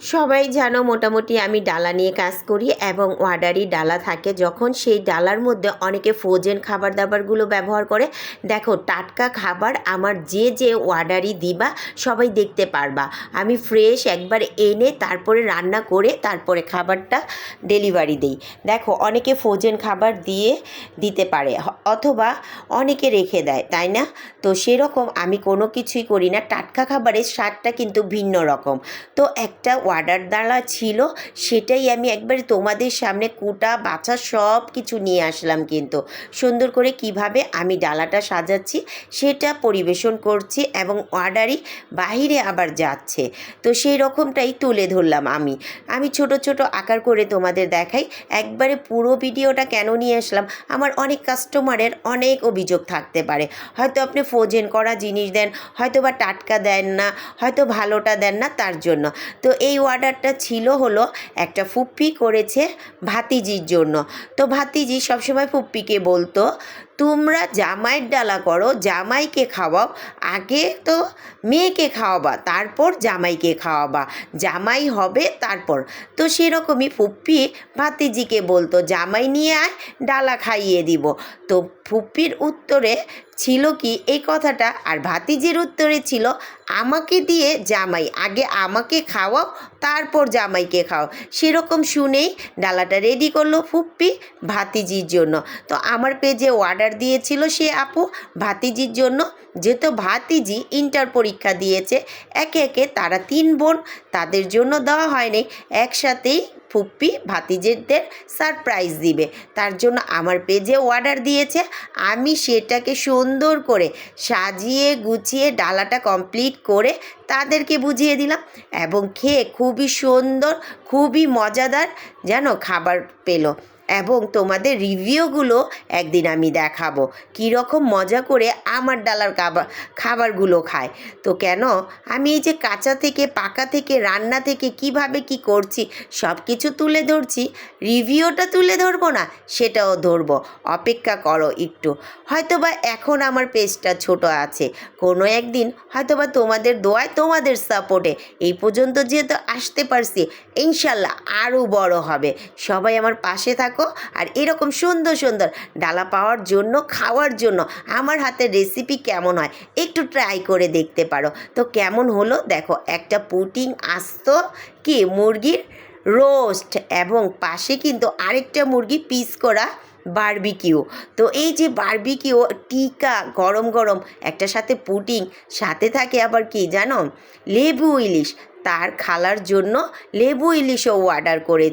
সবাই জানো মোটামুটি আমি ডালা নিয়ে কাজ করি এবং অর্ডারি ডালা থাকে। যখন সেই ডালার মধ্যে অনেকে ফ্রোজেন খাবার দাবারগুলো ব্যবহার করে, দেখো টাটকা খাবার আমার যে যে অর্ডারই দিবা, সবাই দেখতে পারবা। আমি ফ্রেশ একবার এনে তারপরে রান্না করে তারপরে খাবারটা ডেলিভারি দিই। দেখো অনেকে ফ্রোজেন খাবার দিয়ে দিতে পারে, অথবা অনেকে রেখে দেয়, তাই না? তো সেরকম আমি কোনো কিছুই করি না। টাটকা খাবারের স্বাদটা কিন্তু ভিন্ন রকম। তো একটা অর্ডার দ্বারা ছিল, সেটাই আমি একবারে তোমাদের সামনে কুটা, বাছা সব কিছু নিয়ে আসলাম কিন্তু। সুন্দর করে কীভাবে আমি ডালাটা সাজাচ্ছি, সেটা পরিবেশন করছি এবং অর্ডারই বাহিরে আবার যাচ্ছে। তো সেই রকমটাই তুলে ধরলাম আমি। আমি ছোট ছোট আকার করে তোমাদের দেখাই। একবারে পুরো ভিডিওটা কেন নিয়ে আসলাম? আমার অনেক কাস্টমারের অনেক অভিযোগ থাকতে পারে। হয়তো আপনি ফ্রোজেন করা জিনিস দেন হয়তো বা টাটকা দেন না, হয়তো ভালোটা দেন না তার জন্য। তো এই অর্ডারটা ছিল হলো একটা ফুপ্পি করেছে ভাতিজির জন্য। তো ভাতিজি সবসময় ফুপ্পিকে বলতো তোমরা জামাইয়ের ডালা করো, জামাইকে খাওয়াও। আগে তো মেয়েকে খাওয়াবা, তারপর জামাইকে খাওয়াবা। জামাই হবে তারপর। তো সেরকমই ফুপ্পি ভাতিজিকে বলতো, জামাই নিয়ে আয়, ডালা খাইয়ে দিব। তো ফুপ্পির উত্তরে ছিল কি? এই কথাটা আর ভাতিজির উত্তরে ছিল, আমাকে দিয়ে জামাই, আগে আমাকে খাওয়াও, তারপর জামাইকে খাও সেরকম শুনেই ডালাটা রেডি করল ফুপ্পি ভাতিজির জন্য। তো আমার পেজে অর্ডার দিয়েছিল সে আপু, ভাতিজির জন্য। যেহেতু ভাতিজি ইন্টার পরীক্ষা দিয়েছে, একে একে তারা তিন বোন, তাদের জন্য দেওয়া হয়নি। একসাথেই ফুপ্পি ভাতিজেদের সারপ্রাইজ দিবে। তার জন্য আমার পেজে অর্ডার দিয়েছে। আমি সেটাকে সুন্দর করে সাজিয়ে গুছিয়ে ডালাটা কমপ্লিট করে তাদেরকে বুঝিয়ে দিলাম এবং খেয়ে খুবই সুন্দর, খুবই মজাদার যেন খাবার পেল। এবং তোমাদের রিভিউগুলো একদিন আমি দেখাবো। কীরকম মজা করে আমার ডালার খাবার খাবারগুলো খায়। তো কেন? আমি এই যে কাঁচা থেকে, পাকা থেকে, রান্না থেকে কীভাবে কি করছি সব কিছু তুলে ধরছি, রিভিউটা তুলে ধরবো না, সেটাও ধরবো। অপেক্ষা করো একটু। হয়তোবা এখন আমার পেজটা ছোট আছে। কোনো একদিন হয়তোবা তোমাদের দোয়ায়, তোমাদের সাপোর্টে এই পর্যন্ত যেহেতু আসতে পারছি, ইনশাল্লাহ আরও বড় হবে। সবাই আমার পাশে থাকো। আর এরকম সুন্দর সুন্দর ডালা পাওয়ার জন্য, খাওয়ার জন্য আমার হাতের রেসিপি কেমন হয় একটু ট্রাই করে দেখতে পারো। তো কেমন হলো? দেখো একটা পুটিং আস্ত কি মুরগির রোস্ট এবং পাশে কিন্তু আরেকটা মুরগি পিস করা বারবিকিউ তো এই যে বার্বিকিউ টিকা গরম গরম একটা সাথে পুটিং সাথে থাকে আবার কি জানো? লেবু ইলিশ। তার খালার জন্য লেবু ইলিশও অর্ডার করে